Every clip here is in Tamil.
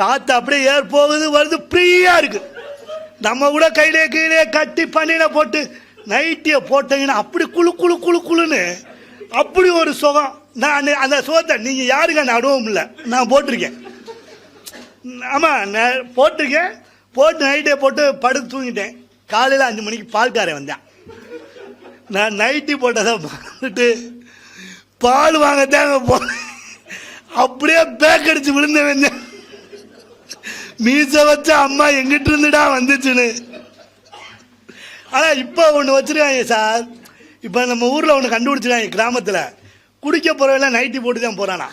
காற்று அப்படியே ஏர் போகுது வருது ஃப்ரீயாக இருக்குது நம்ம கூட கையிலே கீழே கட்டி பண்ணின போட்டு நைட்டியை போட்டீங்கன்னா அப்படி குழு குழு குழு குளுன்னு அப்படி ஒரு சுகம். நான் அந்த சுகத்தை நீங்கள் யாருக்கு அந்த அனுபவம் இல்லை. நான் போட்டிருக்கேன். ஆமாம் நான் போட்டிருக்கேன். போட்டு நைட்டே போட்டு படுத்து தூங்கிட்டேன். காலையில் அஞ்சு மணிக்கு பால்காரன் வந்தேன். நான் நைட்டி போட்டதை பார்த்துட்டு பால் வாங்கத்தான் போ அப்படியே பேக் அடித்து விழுந்த வந்தேன் மீச வச்ச அம்மா எங்கிட்ட இருந்துடா வந்துச்சுன்னு. ஆனால் இப்போ ஒன்று வச்சிருக்காங்க சார். இப்போ நம்ம ஊரில் ஒன்று கண்டுபிடிச்சிருக்காங்க கிராமத்தில். குடிக்க போகிறவெல்லாம் நைட்டி போட்டு தான் போகிறானா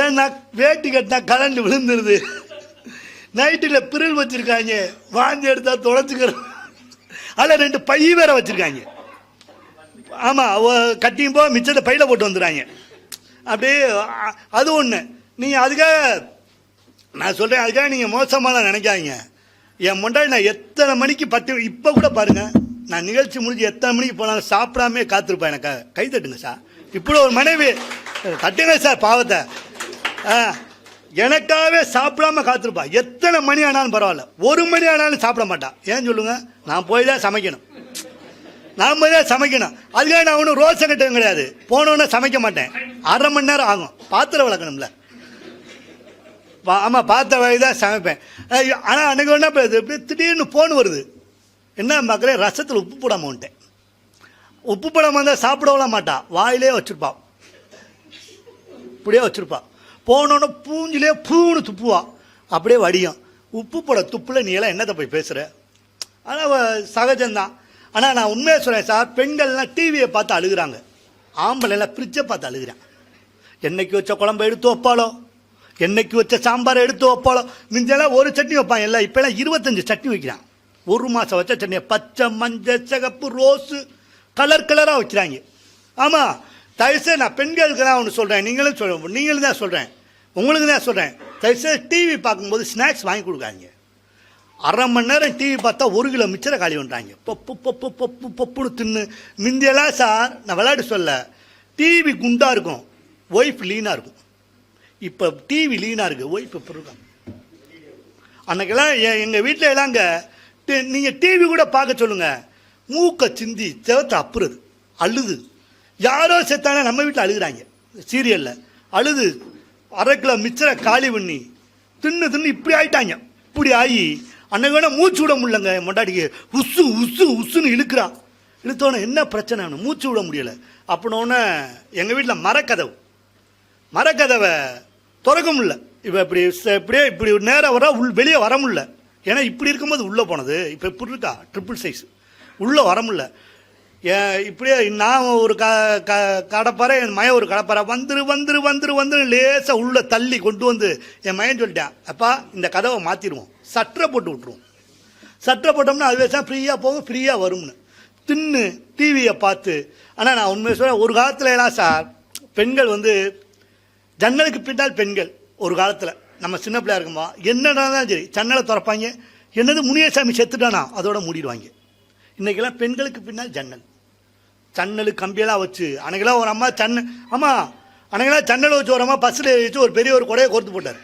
ஏன்னா வேட்டி கட்டினா கலண்டு விழுந்துருது. நைட்டில் பிரில் வச்சுருக்காங்க. வாந்தி எடுத்தால் தொலைச்சிக்கிறோம் அதில் ரெண்டு பை வேற வச்சுருக்காங்க. ஆமாம் அவ கட்டியும் போக மிச்சத்தை பையில் போட்டு வந்துடுறாங்க. அப்படியே அது ஒன்று நீங்கள் அதுக்காக நான் சொல்கிறேன் அதுக்காக நீங்கள் மோசமாக நினைக்காதீங்க. என் முன்னாடி நான் எத்தனை மணிக்கு பத்து இப்போ கூட பாருங்க நான் நிகழ்ச்சி முடிஞ்சு எத்தனை மணிக்கு போனாலும் சாப்பிடாமே காத்திருப்பேன் எனக்கு கை தட்டுங்க சார். இப்படி ஒரு மனைவி தட்டுங்க சார் பாவத்தை. ஆ எனக்காகவே சாப்பிடாம காத்திருப்பா. எத்தனை மணி ஆனாலும் பரவாயில்ல. ஒரு மணி ஆனாலும் சாப்பிட மாட்டான் ஏன் சொல்லுங்க? நான் போய் தான் சமைக்கணும். நான் போய் தான் சமைக்கணும். அதுக்காக நான் ஒன்றும் ரோசன் கட்டவும் கிடையாது. போனோன்னே சமைக்க மாட்டேன். அரை மணி நேரம் ஆகும். பாத்திரம் விளக்கணும்ல. ஆமாம் பார்த்த வழி தான் சமைப்பேன் ஆனால் அன்றைக்கி ஒன்றா இப்படி திடீர்னு ஃபோன் வருது. என்ன மக்களே ரசத்தில் உப்பு போடாமல் வந்துட்டேன். உப்பு போடாமல் இருந்தால் சாப்பிடவலாம் மாட்டா. வாயிலே வச்சுருப்பாள் இப்படியே வச்சுருப்பா. போனோன்னே பூஞ்சிலே பூன்னு துப்புவா. அப்படியே வடியும். உப்பு போட துப்புல நீ எல்லாம் என்னத்தை போய் பேசுகிற ஆனால் சகஜம்தான். ஆனால் நான் உண்மையை சொல்கிறேன் சார் பெண்கள்லாம் டிவியை பார்த்து அழுகுறாங்க. ஆம்பளை எல்லாம் ஃப்ரிட்ஜை பார்த்து அழுகிறான். என்னைக்கு வச்ச குழம்பு எடுத்து வைப்பாளோ? என்னைக்கு வச்ச சாம்பாரை எடுத்து வைப்பாளோ? மிஞ்செல்லாம் ஒரு சட்னி வைப்பான். எல்லாம் இப்போலாம் இருபத்தஞ்சு சட்னி வைக்கிறான். ஒரு மாதம் வச்ச சட்னியை பச்சை மஞ்சள் சிகப்பு ரோஸு கலர் கலராக வைக்கிறாங்க. ஆமாம் தயவுசெய்து நான் பெண்களுக்கு தான் ஒன்று சொல்கிறேன் நீங்களும் சொல்ல நீங்களும் தான் சொல்கிறேன் உங்களுக்கு தான் சொல்கிறேன் தயவுசெய்து டிவி பார்க்கும்போது ஸ்நாக்ஸ் வாங்கி கொடுக்காங்க அரை மணி நேரம் டிவி பார்த்தா ஒரு கிலோ மிச்சரை காலி பண்ணுறாங்க பப்பு பப்பு பப்பு பப்புன்னு தின்னு. மிந்தியெல்லாம் சார் நான் விளையாட்டு சொல்ல டிவி குண்டாக இருக்கும். ஒய்ஃப் லீனாக இருக்கும். இப்போ டிவி லீனாக இருக்குது ஒய்ஃப் இப்போ அன்றைக்கெல்லாம் எ எங்கள் வீட்டில் எல்லாங்க நீங்கள் டிவி கூட பார்க்க சொல்லுங்கள் மூக்கை சிந்தி செவத்தை அப்புறது அழுது. யாரோ செத்தானே நம்ம வீட்டில் அழுகிறாங்க. சீரியலில் அழுது அரை கிலோ மிச்சரை காலி பண்ணி தின்னு தின்னு இப்படி ஆயிட்டாங்க. இப்படி ஆகி அன்னைக்கு வேணா மூச்சு விட முடியலங்க. மொண்டாடிக்கு மொண்டாட்டிக்கு உசு உசு உசுன்னு இழுக்கிறா. இழுத்தோன்னே என்ன பிரச்சனை? மூச்சு விட முடியலை. அப்படின்னோடனே எங்கள் வீட்டில் மரக்கதவு. மரக்கதவை திறக்க முடியல இப்போ இப்படி இப்படியே இப்படி நேராக வர உள் வெளியே வர முடியல. ஏன்னா இப்படி இருக்கும்போது உள்ளே போனது இப்போ இப்படி இருக்கா? ட்ரிபிள் சைஸ் உள்ளே வர முடியல. ஏன் இப்படியே நான் ஒரு க க கடப்பாறை என் மயம் ஒரு கடப்பாறை வந்துரு வந்துரு வந்துரு வந்துரு லேசாக உள்ளே தள்ளி கொண்டு வந்து என் மயன் சொல்லிட்டேன் அப்பா இந்த கதவை மாற்றிடுவோம் சட்டரை போட்டு விட்ருவோம் சட்டை போட்டோம்னா அதுவே தான் ஃப்ரீயாக போகும் ஃப்ரீயாக வரும்னு. தின்னு டிவியை பார்த்து ஆனால் நான் உண்மையை சொல்கிறேன் ஒரு காலத்துல எல்லாம் சார் பெண்கள் வந்து ஜன்னலுக்கு பின்னால் பெண்கள். ஒரு காலத்தில் நம்ம சின்ன பிள்ளையா இருக்குமா என்னடா தான் சரி ஜன்னலை திறப்பாங்க. என்னது முனியசாமி செத்துட்டானா? அதோட மூடிடுவாங்க. இன்றைக்கெல்லாம் பெண்களுக்கு பின்னால் ஜன்னல். ஜன்னல் கம்பியெல்லாம் வச்சு அன்னைக்கெல்லாம் ஒரு அம்மா சன்ன அம்மா அன்னைக்கெல்லாம் ஜன்னல் வச்சு ஒரு அம்மா பஸ்ஸில் வச்சு ஒரு பெரிய ஒரு கொடையை கோர்த்து போட்டார்.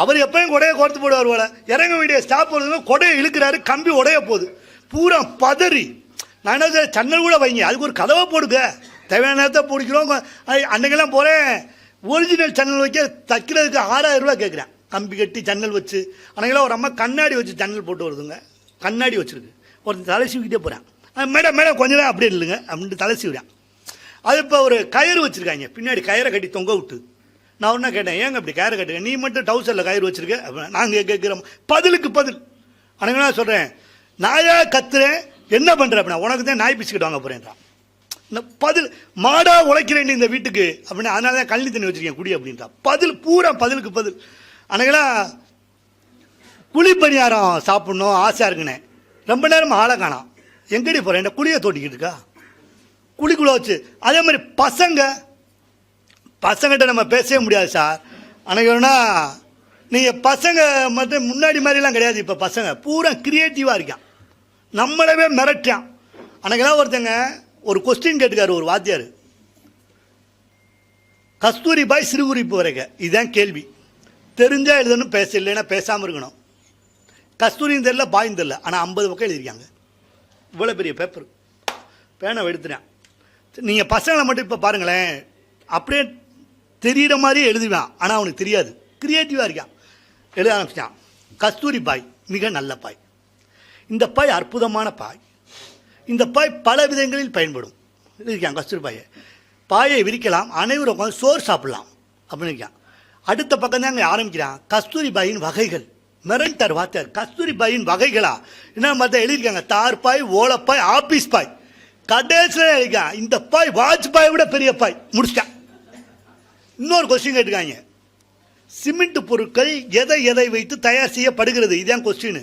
அவர் எப்பயும் கொடையை கோர்த்து போடுவார் போல. இறங்க வேண்டிய ஸ்டாப் வருதுங்க கொடையை இழுக்கிறாரு கம்பி உடைய போகுது. பூரா பதறி. நான் என்ன ஜன்னல் கூட வைங்க. அதுக்கு ஒரு கதவை போடுங்க. தேவையான நேரத்தை பிடிக்கிறோம். அன்னைக்கெல்லாம் போகிறேன் ஒரிஜினல் ஜன்னல் வைக்க தைக்கிறதுக்கு ஆறாயிரம் ரூபா கேட்குறேன். கம்பி கட்டி ஜன்னல் வச்சு. அன்னைக்கெல்லாம் ஒரு அம்மா கண்ணாடி வச்சு ஜன்னல் போட்டு வருதுங்க. கண்ணாடி வச்சுருக்கு. ஒருத்தர் தலை சீவிக்கிட்டே போகிறேன் மேடம் மேடம் கொஞ்ச நேரம் அப்படியே இல்லைங்க அப்படின்ட்டு தலை சீவிடேன் அது இப்போ ஒரு கயிறு வச்சுருக்காங்க. பின்னாடி கயிறை கட்டி தொங்க விட்டு. நான் ஒன்றா கேட்டேன் ஏங்க அப்படி கயிறு கட்டுங்க நீ மட்டும் டவுசரில் கயிறு வச்சுருக்க? அப்படின்னா நாங்கள் கேட்குறோம். பதிலுக்கு பதில். அன்னைக்கு சொல்கிறேன் நாயாக கத்துறேன் என்ன பண்ணுற அப்படின்னா உனக்கு தான் நாய் பிச்சுக்கிட்டு வாங்க போகிறேன்றான் பதில் மாடாக உழைக்கிறேன் இந்த வீட்டுக்கு. அப்படின்னு அதனால தான் கழனி தண்ணி வச்சிருக்கேன் குடி அப்படின்றா. பதில் பூரா பதிலுக்கு பதில். அன்னைக்கெல்லாம் குழி பணியாரம் சாப்பிட்ணும் ஆசையாக இருக்குண்ணே ரொம்ப நேரம் ஆளை காணாம். எங்கடி போகிறேன் என்ன குழியை தோட்டிக்கிட்டு இருக்கா? குழிக்குள்ள வச்சு. அதே மாதிரி பசங்க பசங்கிட்ட நம்ம பேசவே முடியாது சார். அன்னைக்குன்னா நீங்கள் பசங்க மட்டும் முன்னாடி மாதிரிலாம் கிடையாது இப்போ பசங்க. பூரா கிரியேட்டிவாக இருக்கான். நம்மளவே மிரட்டான் அன்னைக்கெல்லாம் ஒருத்தங்க ஒரு கொஸ்டின் கேட்டுக்காரு ஒரு வாத்தியார். கஸ்தூரி பாய் சிறுகுறிப்பு வரைக்க இதுதான் கேள்வி. தெரிஞ்சால் எழுதணும் பேச இல்லைன்னா பேசாமல் இருக்கணும். கஸ்தூரியும் தெரில பாயும் தெரில ஆனால் ஐம்பது பக்கம் எழுதியிருக்காங்க. இவ்வளோ பெரிய பேப்பர் பேனை எடுத்துட்டேன். நீங்கள் பசங்களை மட்டும் இப்போ பாருங்களேன். அப்படியே தெரியிற மாதிரியே எழுதுவான். ஆனால் அவனுக்கு தெரியாது. க்ரியேட்டிவாக இருக்கான். எழுத ஆரம்பிச்சிட்டான். கஸ்தூரி பாய் மிக நல்ல பாய். இந்த பாய் அற்புதமான பாய். இந்த பாய் பல விதங்களில் பயன்படும். இருக்கான் கஸ்தூரி பாயை. பாயை விரிக்கலாம் அனைவரும் உட்காந்து சோறு சாப்பிடலாம் அப்படின்னு இருக்கான் அடுத்த பக்கம் தான் அங்கே ஆரம்பிக்கிறான். கஸ்தூரி பாயின் வகைகள். மிரண்டார் வார்த்தார் கஸ்தூரி பாயின் வகைகளா? என்ன மாதிரி எழுதியிருக்காங்க? தார் பாய் ஓலப்பாய் ஆபீஸ் பாய். கடைசியில் எழுதிக்கான் இந்த பாய் வாஜ்பாய் விட பெரிய பாய். முடிச்சிட்டான். இன்னொரு கொஸ்டின் கேட்டுக்காங்க சிமெண்ட் பொருட்கள் எதை எதை வைத்து தயார் செய்யப்படுகிறது? இதான் கொஸ்டின்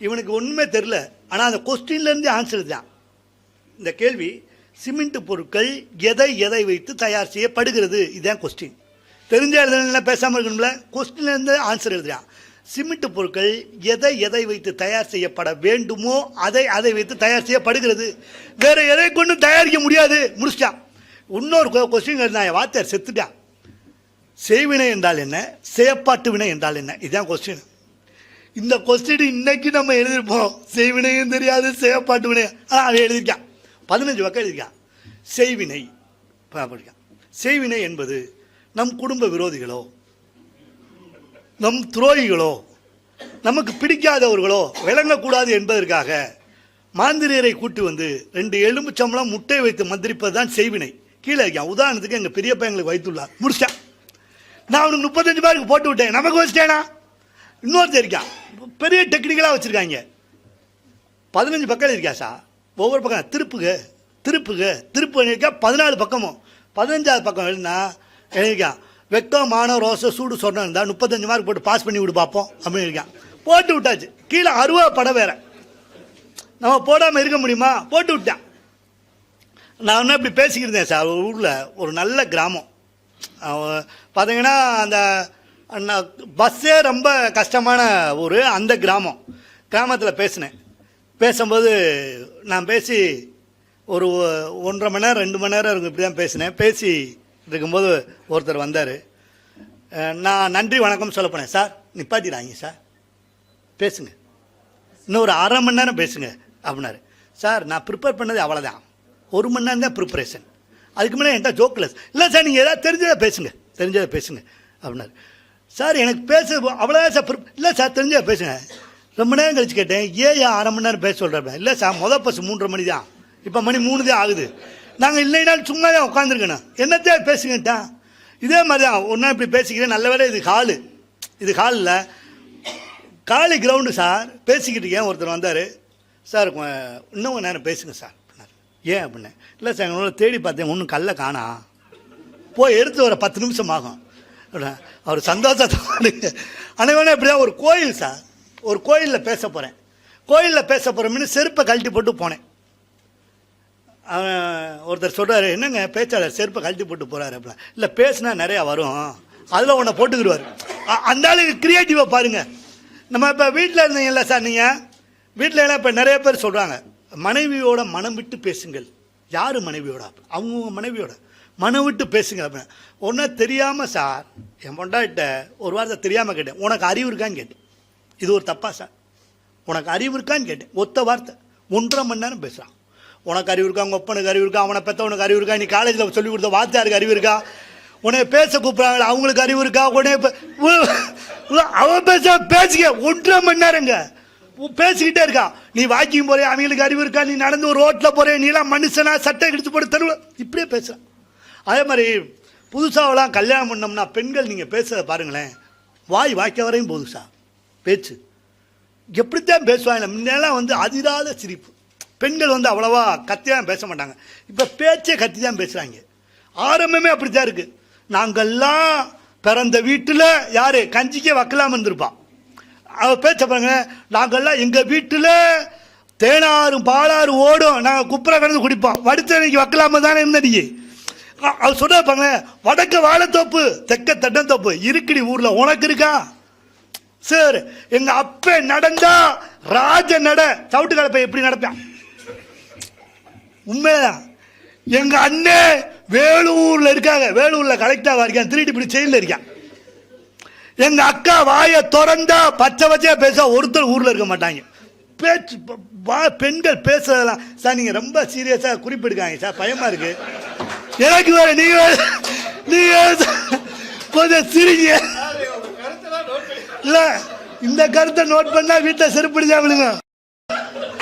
இவனுக்கு ஒன்றுமே தெரில ஆனால் அந்த கொஸ்டின்லேருந்து ஆன்சர் தான். இந்த கேள்வி சிமெண்ட் பொருட்கள் எதை எதை வைத்து தயார் செய்யப்படுகிறது? இதான் கொஸ்டின் தெரிஞ்ச எழுதுனா பேசாமல் இருக்கணும்ல? கொஸ்டின்லேருந்து ஆன்சர் எழுதுறான். சிமெண்ட் பொருட்கள் எதை எதை வைத்து தயார் செய்யப்பட வேண்டுமோ அதை அதை வைத்து தயார் செய்யப்படுகிறது. வேறு எதை கொண்டு தயாரிக்க முடியாது. முடிச்சிட்டான். இன்னொரு கொஸ்டின் எழுதினா வார்த்தை செத்துட்டான். செய்வினை என்றால் என்ன? செயப்பாட்டு வினை என்றால் என்ன? இதுதான் கொஸ்டின் இந்த கொஸ்டின் இன்னைக்கு நம்ம எழுதியிருப்போம் செய்வினையும் தெரியாது செய்யப்பாட்டு வினை ஆனால் அவன் எழுதியிருக்கான் பதினஞ்சு பக்கம் எழுதியிருக்கான் செய்வினை. படிக்கான் செய்வினை என்பது நம் குடும்ப விரோதிகளோ நம் துரோகிகளோ நமக்கு பிடிக்காதவர்களோ விளங்கக்கூடாது என்பதற்காக மாந்திரியரை கூட்டி வந்து ரெண்டு எலும்புச்சம்பளம் முட்டை வைத்து மந்திரிப்பது தான் செய்வினை. கீழே இருக்கான். உதாரணத்துக்கு எங்கள் பெரியப்பா எங்களுக்கு வைத்துள்ளார். முடிச்சிட்டான். நான் அவனுக்கு முப்பத்தஞ்சு பேருக்கு போட்டு விட்டேன். நமக்கு வச்சிட்டேனா? இன்னொருத்தர் இருக்கான் பெரிய டெக்னிக்கலாக வச்சுருக்காங்க. பதினஞ்சு பக்கம் இருக்கா சார் ஒவ்வொரு பக்கம் திருப்புக திருப்புக திருப்பு இருக்கா பதினாலு பக்கமும். பதினஞ்சாவது பக்கம் எழுதினா எழுதியிருக்கான் வெக்கம் மானம் ரோச சூடு சொன்ன இருந்தால் முப்பத்தஞ்சு மார்க் போட்டு பாஸ் பண்ணி விடு பார்ப்போம் அப்படின்னு இருக்கான். போட்டு விட்டாச்சு. கீழே அருவா படம் வேற. நம்ம போடாமல் இருக்க முடியுமா? போட்டு விட்டான். நான் இன்னும் இப்படி பேசிக்கிருந்தேன் சார். ஊரில் ஒரு நல்ல கிராமம். பார்த்தீங்கன்னா அந்த பஸ்ஸே ரொம்ப கஷ்டமான ஊர் அந்த கிராமம். கிராமத்தில் பேசினேன். பேசும்போது நான் பேசி ஒரு ஒன்றரை மணி நேரம் ரெண்டு மணி நேரம் இருக்கும் இப்படி தான் பேசினேன். பேசி இருக்கும்போது ஒருத்தர் வந்தார். நான் நன்றி வணக்கம் சொல்ல போனேன். சார் நிப்பாட்டிடாங்க சார். பேசுங்க. இன்னும் ஒரு அரை மணி நேரம் பேசுங்க அப்படின்னாரு. சார் நான் ப்ரிப்பேர் பண்ணது அவ்வளோதான் ஒரு மணி நேரம் தான் ப்ரிப்பரேஷன் அதுக்கு மேலே என்கிட்ட ஜோக்கில் இல்லை சார். நீங்கள் ஏதாவது தெரிஞ்சதை பேசுங்க. தெரிஞ்சதை பேசுங்க அப்படின்னாரு. சார் எனக்கு பேச அவ்வளோதான் சார் இல்லை சார் தெரிஞ்சா பேசுங்க. ரொம்ப நேரம் கழிச்சு கேட்டேன். ஏன் அரை மணி நேரம் பேச சொல்கிறேன் இல்லை சார் மொதல் பஸ் மூன்றரை மணி தான். இப்போ மணி மூணு தான் ஆகுது. நாங்கள் இல்லைனாலும் சும்மா தான் உட்காந்துருக்கணும் என்னத்தையா பேசுங்கட்டா இதே மாதிரி தான். ஒன்றா இப்படி பேசிக்கிறேன். நல்ல வேலை இது ஹாலு இது ஹாலில் காலி கிரவுண்டு சார். பேசிக்கிட்டு இருக்கேன். ஒருத்தர் வந்தார். சார் இன்னும் நேரம் பேசுங்க சார். அப்படின்னாரு. ஏன் அப்படின்னு? இல்லை சார் எங்களோட தேடி பார்த்தேன். ஒன்றும் கல்ல காணா. போய் எடுத்து வர பத்து நிமிஷம் ஆகும். அவர் சந்தோஷத்தை அனைவரும் இப்படிதான் ஒரு கோயில் சார் ஒரு கோயிலில் பேச போகிறேன் கோயிலில் பேச போகிறோம்னு செருப்பை கழட்டி போட்டு போனேன். அவன் ஒருத்தர் சொல்கிறாரு என்னங்க பேச்சாளர் செருப்பை கழட்டி போட்டு போகிறாரு அப்படிலாம். இல்லை பேசுனா நிறையா வரும். அதில் ஒன்றை போட்டுக்கிடுவார். அந்த ஆளுக்கு க்ரியேட்டிவாக பாருங்க. நம்ம இப்போ வீட்டில் இருந்தீங்கல்ல சார் நீங்கள் வீட்டில் எல்லாம் இப்போ நிறைய பேர் சொல்கிறாங்க மனைவியோட மனம் விட்டு பேசுங்கள். யார் மனைவியோட? அவங்க மனைவியோட. மனம் விட்டு பேசுங்க அப்படின்னு ஒன்றும் தெரியாமல் சார் என் பொண்டாட்ட ஒரு வார்த்தை தெரியாமல் கேட்டேன். உனக்கு அறிவு இருக்கான்னு கேட்டேன். இது ஒரு தப்பா சார். உனக்கு அறிவு இருக்கான்னு கேட்டேன். ஒத்த வார்த்தை. ஒன்றரை மணி நேரம் பேசுகிறான் உனக்கு அறிவு இருக்கா? உங்கள் ஒப்பனுக்கு அறிவு இருக்கா? அவனை பெற்றவனுக்கு அறிவு இருக்கா? நீ காலேஜில் சொல்லி கொடுத்த வாத்தியாருக்கு அறிவு இருக்கா? உனைய பேச கூப்பிட்றாங்க அவங்களுக்கு அறிவு இருக்கா? உடனே அவன் பேச பேசிக்க ஒன்றரை மணி நேரங்க. பேசிக்கிட்டே இருக்கா. நீ வாக்கிங் போறே அவங்களுக்கு அறிவு இருக்கா? நீ நடந்து ஒரு ரோட்டில் போறே நீ எல்லாம் மனுஷனா? சட்டை கிடிச்சு போட்டு தெருவில் இப்படியே பேசுகிறான் அதே மாதிரி புதுசாவெல்லாம் கல்யாணம் பண்ணோம்னா பெண்கள் நீங்கள் பேசுகிறத பாருங்களேன் வாய் வாய்க்க வரையும் புதுசா பேச்சு. எப்படித்தான் பேசுவாங்க முன்னெல்லாம் வந்து அதிராத சிரிப்பு. பெண்கள் வந்து அவ்வளோவா கத்தியாக பேச மாட்டாங்க. இப்போ பேச்சே கத்தி தான் பேசுகிறாங்க ஆரம்பமே அப்படி தான் இருக்குது நாங்கள்லாம் பிறந்த வீட்டில் யார்? கஞ்சிக்கே வைக்கலாம் இருந்திருப்பான் அவள் பேச்ச பாருங்க நாங்கள்லாம் எங்கள் வீட்டில் தேனாரும் பாலாரும் ஓடும். நாங்கள் குப்புற கிடந்து குடிப்போம். வடுத்தனைக்கு வைக்கலாமல் தானே இருந்த அவர் சொல்றாங்க வடக்கு வாழைத்தோப்பு தெக்க தட்டந்தோப்பு இருக்குடி ஊரில். உனக்கு இருக்கா? சார் எங்க அப்ப நடந்தா ராஜ நட. சவுட்டு கலப்பை எப்படி நடப்பான் உண்மைதான். எங்க அண்ணே வேலூர்ல இருக்காங்க. வேலூர்ல கலெக்டராக இருக்கான். திருடி இப்படி செயலில் இருக்கான். எங்க அக்கா வாயை திறந்தா பச்சை பச்சையா பேச ஒருத்தர் ஊர்ல இருக்க மாட்டாங்க. பேச்சு வா- பெண்கள் பேசுறதெல்லாம் சார் நீங்க ரொம்ப சீரியஸா குறிப்பிடுக்காங்க சார். பயமா இருக்கு. எனக்கு வேற நீங்க நீங்க கொஞ்சம் சிரிங்க. இல்ல இந்த கருத்தை நோட் பண்ணா வீட்டை செருப்பிடிச்சா விழுங்க.